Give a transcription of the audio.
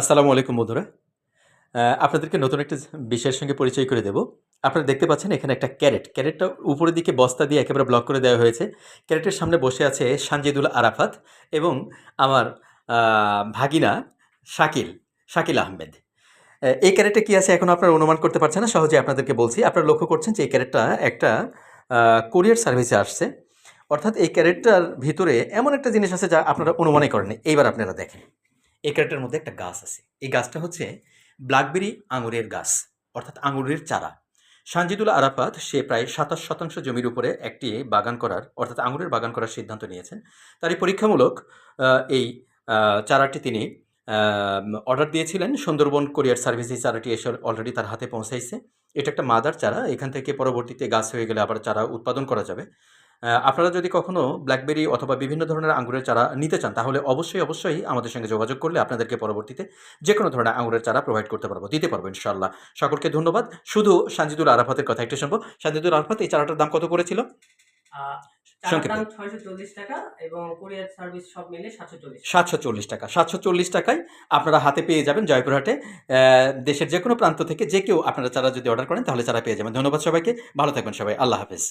আসসালামু আলাইকুম বন্ধুরা। আপনাদেরকে নতুন একটা বিষয়ের সঙ্গে পরিচয় করে দেব। আপনারা দেখতে পাচ্ছেন এখানে একটা ক্যারেট। ক্যারেটটা উপরের দিকে বস্তা দিয়ে একেবারে ব্লক করে দেওয়া হয়েছে। ক্যারেটের সামনে বসে আছে সানজিদুল আরাফাত এবং আমার ভাগিনা শাকিল শাকিল আহমেদ। এই ক্যারেটে কি আছে এখন আপনারা অনুমান করতে পারছেন না সহজে আপনাদেরকে বলছি। আপনারা লক্ষ্য করছেন যে এই ক্যারেটটা একটা কোরিয়ার সার্ভিসে আসছে। অর্থাৎ এই ক্যারেটটার ভিতরে এমন একটা জিনিস আছে যা আপনারা অনুমানই করেন এইবার আপনারা দেখেন। ক্যারেটের মধ্যে একটা গাছ আছে। এই গাছটা হচ্ছে ব্ল্যাকবেরি আঙুরের গাছ, অর্থাৎ আঙুরের চারা। সানজিদুল আরাফাত, সে প্রায় সাতাশ শতাংশ জমির উপরে একটি বাগান করার, অর্থাৎ আঙুরের বাগান করার সিদ্ধান্ত নিয়েছেন। তারই পরীক্ষামূলক এই চারাটি তিনি অর্ডার দিয়েছিলেন। সুন্দরবন কোরিয়ার সার্ভিস এই চারাটি এসে অলরেডি তার হাতে পৌঁছাইছে। এটা একটা মাদার চারা। এখান থেকে পরবর্তীতে গাছ হয়ে গেলে আবার চারা উৎপাদন করা যাবে। আপনারা যদি কখনো ব্ল্যাকবেরি অথবা বিভিন্ন ধরনের আঙুরের চারা নিতে চান তাহলে অবশ্যই অবশ্যই আমাদের সঙ্গে যোগাযোগ করলে আপনাদেরকে পরবর্তীতে যে কোনো ধরনের আঙুরের চারা প্রোভাইড করতে পারব দিতে পারব ইনশাল্লাহ সকলকে ধন্যবাদ। শুধু সানজিদুল আরাফাতের কথা একটু শুনব। সানজিদুল আরাফাত এই চারাটার দাম কত করেছিল সাতশো চল্লিশ টাকায় আপনারা হাতে পেয়ে যাবেন জয়পুরহাটে আহ, দেশের যে কোনো প্রান্ত থেকে যে কেউ আপনারা চারা যদি অর্ডার করেন তাহলে চারা পেয়ে যাবেন। ধন্যবাদ সবাইকে। ভালো থাকবেন সবাই। আল্লাহ হাফেজ।